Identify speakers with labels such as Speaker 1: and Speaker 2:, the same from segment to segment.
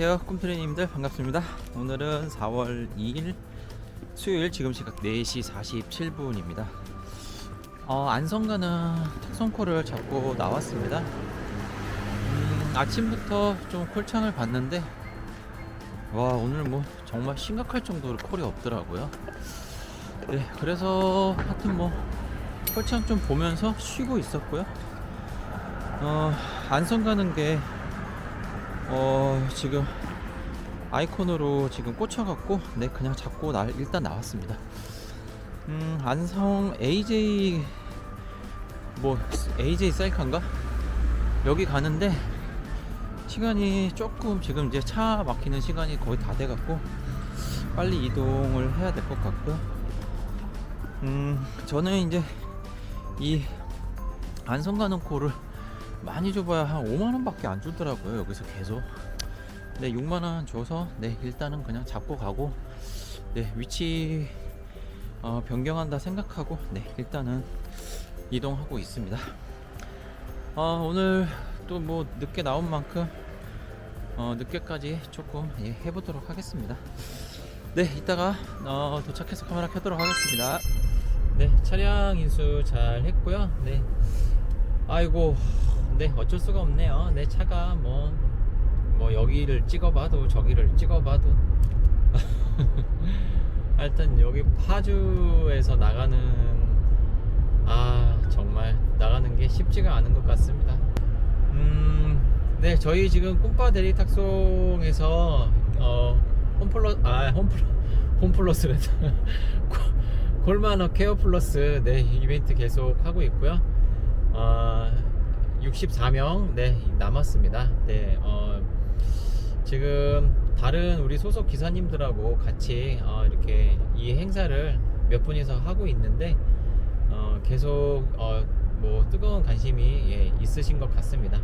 Speaker 1: 안녕하세요 꿈트레님들 반갑습니다. 오늘은 4월 2일 수요일 지금 시각 4시 47분입니다. 어, 안성가는 특성콜을 잡고 나왔습니다. 음, 아침부터 좀 콜창을 봤는데 와 오늘 뭐 정말 심각할 정도로 콜이 없더라고요. 네 그래서 하여튼 뭐 콜창 좀 보면서 쉬고 있었고요. 어, 안성 가는 게 어 지금 아이콘으로 지금 꽂혀갖고 네 그냥 잡고 나, 일단 나왔습니다. 음 안성 AJ 뭐 AJ 셀카인가 여기 가는데 시간이 조금 지금 이제 차 막히는 시간이 거의 다 돼갖고 빨리 이동을 해야 될 것 같고요. 음 저는 이제 이 안성 가는 코를 많이 줘봐야 한 5만 원밖에 안 주더라고요 여기서 계속. 네 6만 원 줘서 네 일단은 그냥 잡고 가고 네 위치 어, 변경한다 생각하고 네 일단은 이동하고 있습니다. 어, 오늘 또 뭐 늦게 나온 만큼 어, 늦게까지 조금 예, 해보도록 하겠습니다. 네 이따가 어, 도착해서 카메라 켜도록 하겠습니다. 네 차량 인수 잘 했고요. 네. 아이고 네 어쩔 수가 없네요. 내 차가 뭐, 뭐 여기를 찍어봐도 저기를 찍어봐도. 하여튼 여기 파주에서 나가는 아 정말 나가는 게 쉽지가 않은 것 같습니다. 음네 저희 지금 꿈바 대리 탁송에서 어 홈플러스 아 홈플러 홈플러스랜다 골만어 케어 플러스 네 이벤트 계속 하고 있고요. 어, 64명 네 남았습니다. 네, 어, 지금 다른 우리 소속 기사님들하고 같이 어, 이렇게 이 행사를 몇 분이서 하고 있는데 어, 계속 어, 뭐 뜨거운 관심이 예, 있으신 것 같습니다.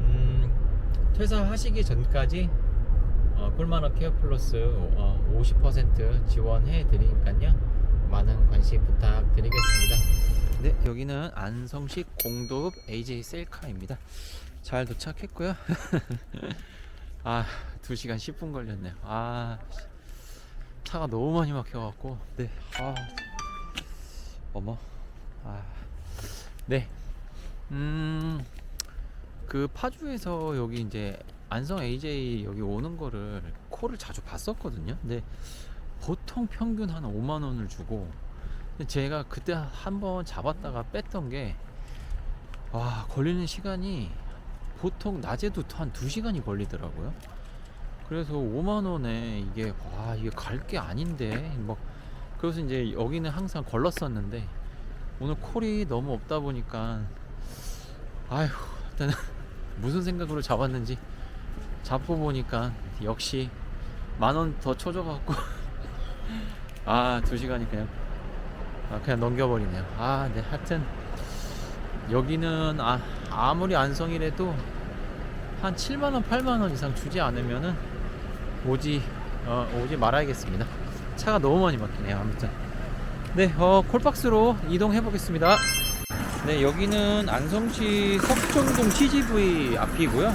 Speaker 1: 음, 퇴사하시기 전까지 어, 꿀만어 케어 플러스 어, 50% 지원해 드리니까요. 많은 관심 부탁드리겠습니다. 네, 여기는 안성식 공도읍 AJ 셀카입니다. 잘 도착했고요. 아, 2시간 10분 걸렸네요. 아, 차가 너무 많이 막혀갖고, 네, 아, 어머, 아, 네, 음, 그 파주에서 여기 이제 안성 AJ 여기 오는 거를 콜을 자주 봤었거든요. 근데 보통 평균 한 5만 원을 주고 제가 그때 한 번 잡았다가 뺐던 게, 와, 걸리는 시간이 보통 낮에도 한 2시간이 걸리더라고요. 그래서 5만원에 이게, 와, 이게 갈 게 아닌데, 막, 그래서 이제 여기는 항상 걸렀었는데, 오늘 콜이 너무 없다 보니까, 아휴, 일단 무슨 생각으로 잡았는지 잡고 보니까 역시 만원 더 쳐줘갖고, 아, 2시간이 그냥 아, 그냥 넘겨버리네요. 아, 네, 하여튼 여기는 아, 아무리 안성이라도 한 7만 원, 8만 원 이상 주지 않으면은 오지 어, 오지 말아야겠습니다. 차가 너무 많이 막히네요. 아무튼 네, 어, 콜박스로 이동해 보겠습니다. 네, 여기는 안성시 석정동 CGV 앞이고요.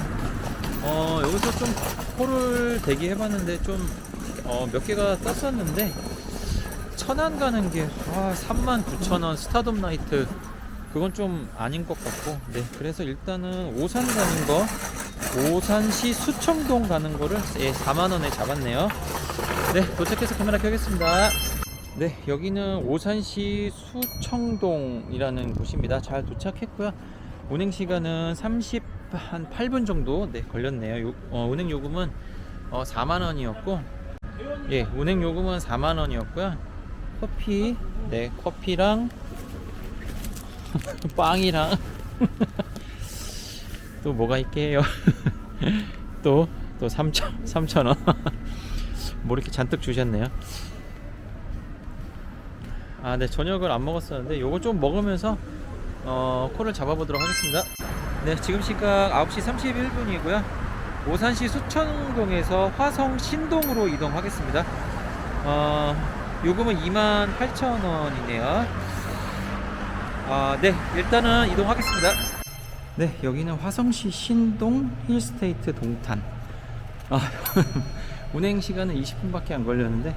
Speaker 1: 어, 여기서 좀 콜을 대기해봤는데 좀 어, 몇 개가 떴었는데 천안 가는 게 아, 39,000원 스타덤 나이트. 그건 좀 아닌 것 같고. 네 그래서 일단은 오산 가는 거 오산시 수청동 가는 거를 예, 4만원에 잡았네요. 네 도착해서 카메라 켜겠습니다. 네 여기는 오산시 수청동이라는 곳입니다. 잘 도착했고요. 운행 시간은 30한 8분 정도 네 걸렸네요. 요, 어, 운행 요금은 어, 4만원이었고 예 운행 요금은 4만원이었고요 커피. 네 커피랑 빵이랑. 또 뭐가 있게요? 또 또 3천 3천 원 뭐 이렇게 잔뜩 주셨네요. 아 네 저녁을 안 먹었었는데 요거 좀 먹으면서 어 콜을 잡아보도록 하겠습니다. 네 지금 시각 9시 31분이고요. 오산시 수천동에서 화성 신동으로 이동하겠습니다. 어 요금은 28,000원이네요. 아, 네. 일단은 이동하겠습니다. 네, 여기는 화성시 신동 힐스테이트 동탄. 아, 운행 시간은 20분밖에 안 걸렸는데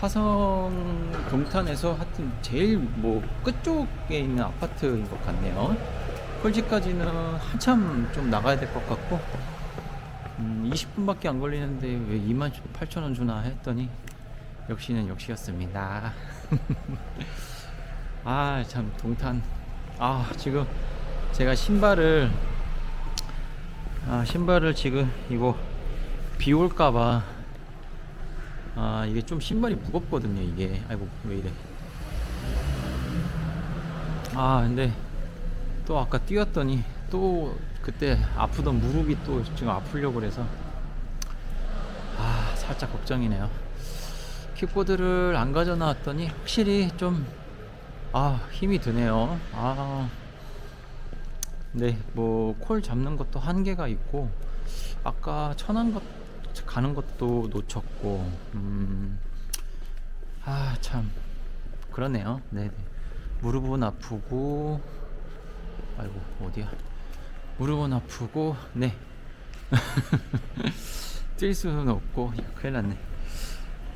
Speaker 1: 화성 동탄에서 하여튼 제일 뭐 끝쪽에 있는 아파트인 것 같네요. 콜지까지는 한참 좀 나가야 될 것 같고 음, 20분밖에 안 걸리는데 왜 2만 8천 원 주나 했더니 역시는 역시였습니다. 아 참 동탄. 아 지금 제가 신발을 아 신발을 지금 이거 비 올까봐 아 이게 좀 신발이 무겁거든요 이게. 아이고 왜 이래. 아 근데 또 아까 뛰었더니 또 그때 아프던 무릎이 또 지금 아프려고 그래서 아 살짝 걱정이네요 킥보드를 안 가져 나왔더니 확실히 좀 아 힘이 드네요 아 네, 뭐 콜 잡는 것도 한계가 있고 아까 천안 것 가는 것도 놓쳤고 음, 아 참 그러네요. 네, 네. 무릎은 아프고 아이고 어디야? 무릎은 아프고 네. 뛸 수는 없고 큰일 났네.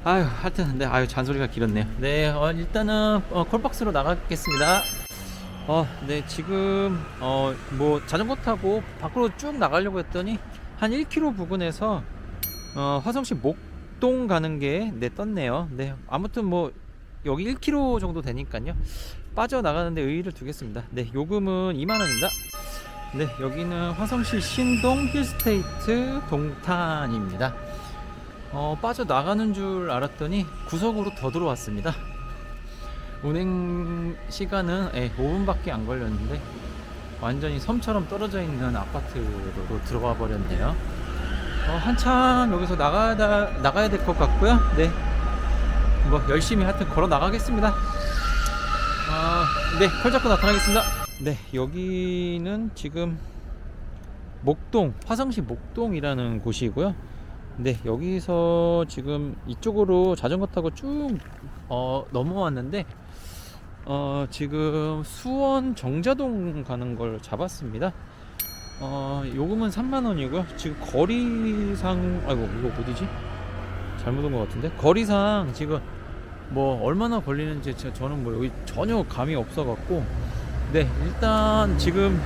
Speaker 1: 아유 하여튼 네 아유 잔소리가 길었네요. 네 어, 일단은 어, 콜박스로 나가겠습니다. 어, 네, 지금, 어, 뭐, 자전거 타고 밖으로 쭉 나가려고 했더니, 한 1km 부근에서, 어, 화성시 목동 가는 게, 네, 떴네요. 네, 아무튼 뭐, 여기 1km 정도 되니까요. 빠져나가는데 의의를 두겠습니다. 네, 요금은 2만원입니다. 네, 여기는 화성시 신동 힐스테이트 동탄입니다. 어, 빠져나가는 줄 알았더니 구석으로 더 들어왔습니다. 운행 시간은 예, 5분밖에 안 걸렸는데 완전히 섬처럼 떨어져 있는 아파트로 들어가 버렸네요. 어, 한참 여기서 나가야 나가야 될 것 같고요. 네, 뭐 열심히 하여튼 걸어 나가겠습니다. 아, 네, 컬 잡고 나타나겠습니다. 네, 여기는 지금 목동 화성시 목동이라는 곳이고요. 네, 여기서 지금 이쪽으로 자전거 타고 쭉 어, 넘어왔는데 어, 지금 수원 정자동 가는 걸 잡았습니다. 어, 요금은 3만 원이고요. 지금 거리상, 아이고, 이거 어디지? 잘못 온 것 같은데? 거리상 지금 뭐 얼마나 걸리는지 제- 저는 뭐 여기 전혀 감이 없어갖고, 네, 일단 지금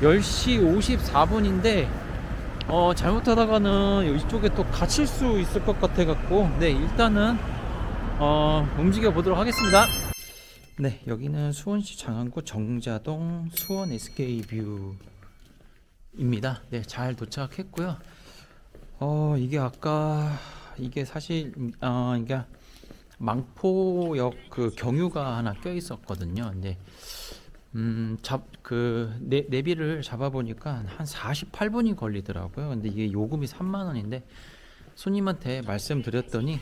Speaker 1: 10시 54분인데, 어, 잘못하다가는 이쪽에 또 갇힐 수 있을 것 같아 갖고, 네, 일단은, 어, 움직여 보도록 하겠습니다. 네, 여기는 수원시 장안구 정자동 수원 SK뷰입니다. 네, 잘 도착했고요. 어, 이게 아까 이게 사실 어, 이게 망포역 그 경유가 하나 껴 있었거든요. 근데 음, 잡, 그, 내, 내비를 잡아보니까 한 48분이 걸리더라고요. 근데 이게 요금이 3만원인데, 손님한테 말씀드렸더니,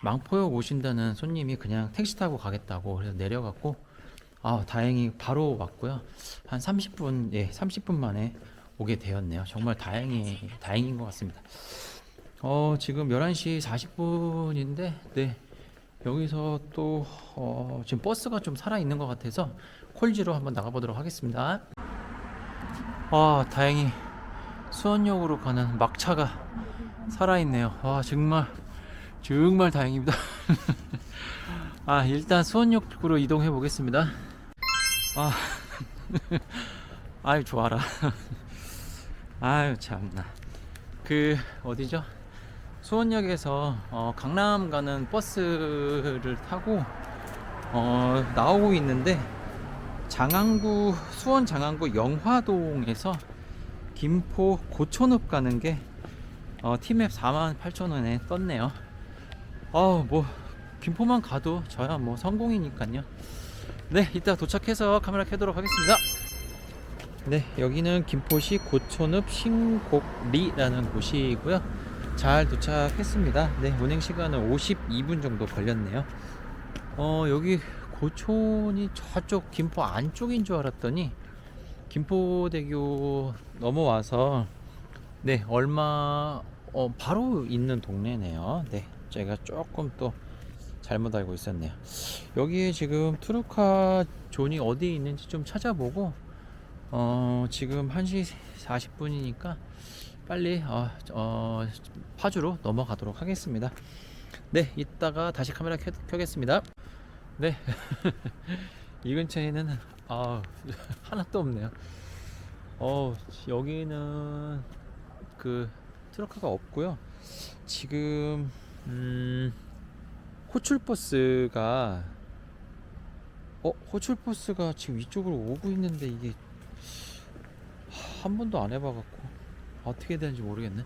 Speaker 1: 망포역 오신다는 손님이 그냥 택시 타고 가겠다고 그래서 내려갔고 아 다행히 바로 왔고요. 한 30분 예 30분 만에 오게 되었네요. 정말 다행히 다행인 것 같습니다. 어 지금 11시 40분인데 네 여기서 또 어, 지금 버스가 좀 살아 있는 것 같아서 콜지로 한번 나가보도록 하겠습니다 아 다행히 수원역으로 가는 막차가 살아있네요 와 정말 정말 다행입니다. 아 일단 수원역으로 이동해 보겠습니다. 아 아유 좋아라. 아유 참나. 그 어디죠? 수원역에서 어, 강남 가는 버스를 타고 어, 나오고 있는데 장안구 수원 장안구 영화동에서 김포 고촌읍 가는 게 어, 티맵 48,000원에 떴네요. 어, 뭐 김포만 가도 저야 뭐 성공이니까요. 네, 이따 도착해서 카메라 켜도록 하겠습니다. 네, 여기는 김포시 고촌읍 신곡리라는 곳이고요. 잘 도착했습니다. 네, 운행 시간은 52분 정도 걸렸네요. 어, 여기 고촌이 저쪽 김포 안쪽인 줄 알았더니 김포대교 넘어와서 네, 얼마 어, 바로 있는 동네네요. 네, 제가 조금 또 잘못 알고 있었네요. 여기에 지금 트루카 존이 어디에 있는지 좀 찾아보고 어, 지금 1시 40분이니까 빨리 어, 어, 파주로 넘어가도록 하겠습니다. 네, 이따가 다시 카메라 켜, 켜겠습니다. 네, 이 근처에는 아 하나도 없네요. 어 여기는 그 트럭카가 없고요. 지금 음, 호출버스가 어 호출버스가 지금 이쪽으로 오고 있는데 이게 한 번도 안 해봐 갖고 어떻게 되는지 모르겠네.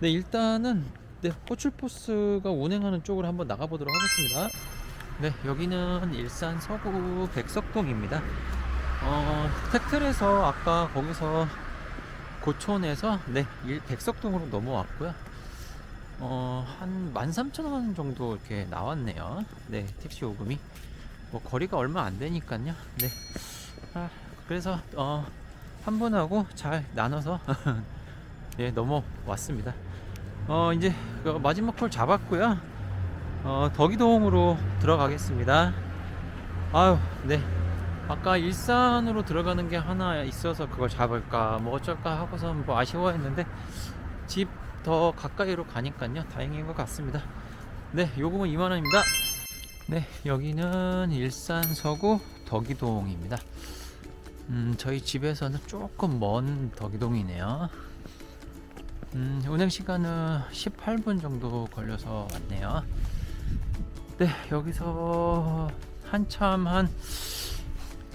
Speaker 1: 네 일단은 네 호출버스가 운행하는 쪽으로 한번 나가 보도록 하겠습니다. 네 여기는 일산 서구 백석동입니다. 어 텍틀에서 아까 거기서 고촌에서 네 일- 백석동으로 넘어왔고요. 어 한 13,000원 정도 이렇게 나왔네요. 네 택시 요금이 뭐 거리가 얼마 안 되니까요. 네. 아, 그래서 어, 한 분하고 잘 나눠서 예, 넘어왔습니다. 어, 이제 그 마지막 콜 잡았고요. 어, 덕이동으로 들어가겠습니다. 아유, 네. 아까 일산으로 들어가는 게 하나 있어서 그걸 잡을까 뭐 어쩔까 하고서 뭐 아쉬워했는데 집 더 가까이로 가니까요 다행인 것 같습니다. 네, 요금은 2만 원입니다. 네, 여기는 일산 서구 덕이동입니다. 음, 저희 집에서는 조금 먼 덕이동이네요. 음, 운행 시간은 18분 정도 걸려서 왔네요. 네, 여기서 한참 한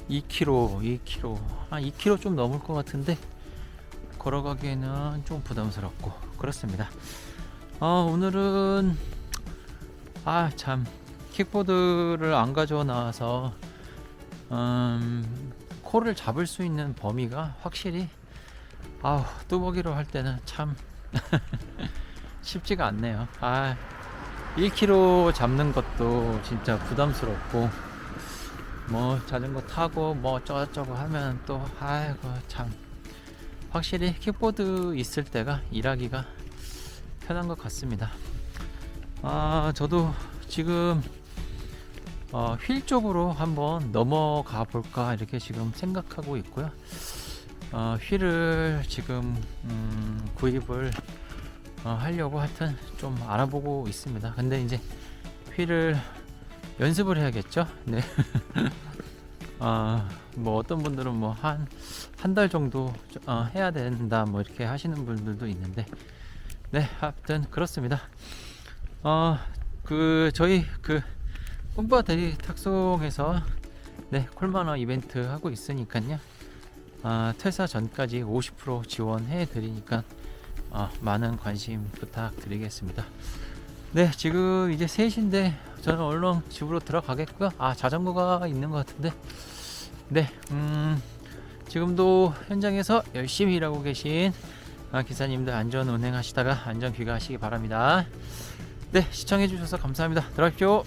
Speaker 1: 2km, 2km, 한 2km 좀 넘을 것 같은데 걸어가기에는 좀 부담스럽고 그렇습니다. 어, 오늘은 아 참 킥보드를 안 가져와 나와서 음, 코를 잡을 수 있는 범위가 확실히 아우 뚜벅이로 할 때는 참 쉽지가 않네요. 아 1kg 잡는 것도 진짜 부담스럽고 뭐 자전거 타고 뭐 어쩌고저쩌고 하면 또 아이고 참 확실히 킥보드 있을 때가 일하기가 편한 것 같습니다. 아 저도 지금 어, 휠 쪽으로 한번 넘어가 볼까 이렇게 지금 생각하고 있고요. 어, 휠을 지금 음, 구입을 어, 하려고 하여튼 좀 알아보고 있습니다. 근데 이제 휠을 연습을 해야겠죠? 네. 아, 뭐 어떤 분들은 뭐 한 한 달 정도 어, 해야 된다 뭐 이렇게 하시는 분들도 있는데 네, 하여튼 그렇습니다. 어, 그 저희 그 꿈바 대리 탁송에서 네, 콜마너 이벤트 하고 있으니까요. 아, 퇴사 전까지 50% 지원해 드리니까 어, 많은 관심 부탁드리겠습니다. 네, 지금 이제 3시인데 저는 얼른 집으로 들어가겠고요. 아, 자전거가 있는 것 같은데. 네, 음, 지금도 현장에서 열심히 일하고 계신 아, 기사님들 안전 운행하시다가 안전 귀가하시기 바랍니다. 네, 시청해주셔서 감사합니다. 들어가십시오.